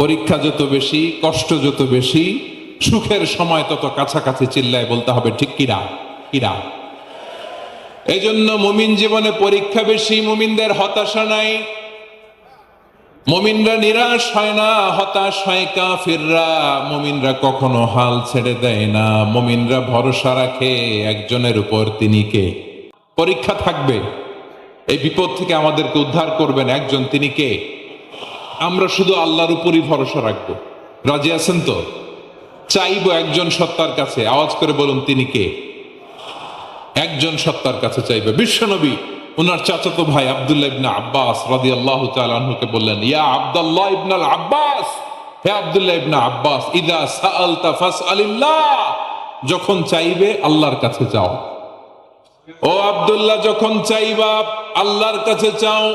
পরীক্ষা যত বেশি, কষ্ট যত বেশি, সুখের সময় তত কাছাকাছি চিল্লায় বলতে হবে, ঠিক কিরা? কিরা? এই জন্য মুমিন জীবনে পরীক্ষা বেশি, মুমিনদের হতাশা নাই। মুমিনরা নিরাশ হয় না, হতাশ হয় কাফিররা। মুমিনরা কখনো হাল ছেড়ে দেয় না। মুমিনরা ভরসা রাখে একজনের উপর তিনি কে? পরীক্ষা থাকবে। এই বিপদ থেকে আমাদেরকে উদ্ধার করবেন একজন, তিনি কে? আমরা শুধু আল্লাহর উপরই ভরসা রাখব। রাজি আছেন তো? চাইব একজন সত্তার কাছে। আওয়াজ করে বলুন, তিনি কে? একজন সত্তার কাছে চাইবে। বিশ্বনবী ওনার চাচাতো ভাই আব্দুল্লাহ ইবনে আব্বাস রাদিয়াল্লাহু তাআলা আনহুকে বললেন, ইয়া আব্দুল্লাহ ইবনে আল আব্বাস, হে আব্দুল্লাহ ইবনে আব্বাস, ইদা সাআলতা ফাসআলিল্লাহ, যখন চাইবে আল্লাহর কাছে যাও। ও আব্দুল্লাহ, যখন চাইবা আল্লাহর কাছে চাও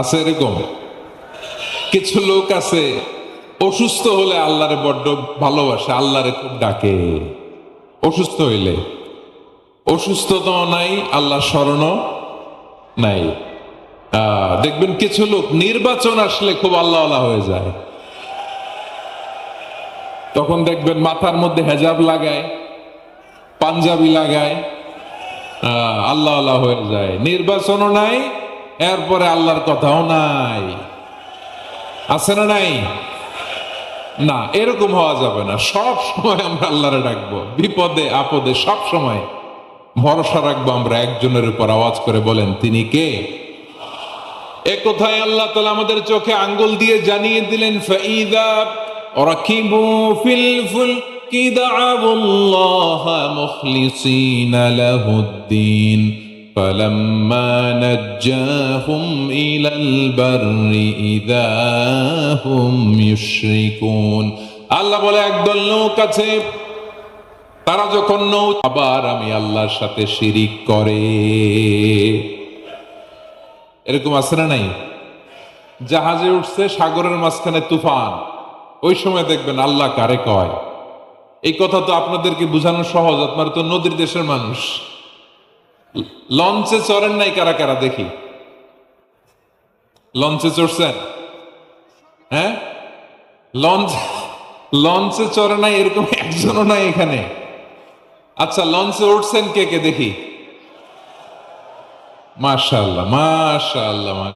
আছে এরকম? কিছু লোক আছে, অসুস্থ হলে আল্লাহরে বড্ড ভালোবাসে, আল্লাহরে খুব ডাকে। অসুস্থ হইলে। অসুস্থতাও নাই আল্লাহ স্মরণও নাই। দেখবেন কিছু লোক নির্বাচন আসলে খুব আল্লাহ আল্লাহ হয়ে যায়। তখন দেখবেন মাথার মধ্যে হেজাব লাগায়, পাঞ্জাবি লাগায় আল্লাহ আল্লাহ হয়ে যায়। নির্বাচনও নাই এরপরে আল্লাহর কথাও নাই। আছে না নাই? না, এরকম হওয়া যাবে না। সব সময় আমরা আল্লাহরে ডাকবো। বিপদে, আপদে, সব সময়। ভরসা রাখব আমরা একজনের উপর। আওয়াজ করে বলেন, তিনি কে? এ কোথায় আল্লাহ তালা আমাদের চোখে আঙ্গুল দিয়ে জানিয়ে দিলেন ফাইদা فلما نجاهم إلى البر إذا هم يشركون আল্লাহ বলে একদল নৌক আছে তারা যখন নৌ আবার আমি আল্লাহর সাথে শিরিক করে এরকম আছে না নাই জাহাজে উঠছে সাগরের মাঝখানে তুফান ওই সময় দেখবেন আল্লাহ কারে কয় এই কথা তো আপনাদেরকে বোঝানো সহজ আপনার তো নদীর দেশের মানুষ লঞ্চে চড়েন নাই কারা কারা, দেখি। লঞ্চে চড়ছেন? হ্যাঁ? লঞ্চ লঞ্চে চড়ে নাই, এরকম একজনও নাই এখানে। আচ্ছা লঞ্চে উঠছেন কে কে, দেখি। মাশাল্লাহ মাশাআল্লাহ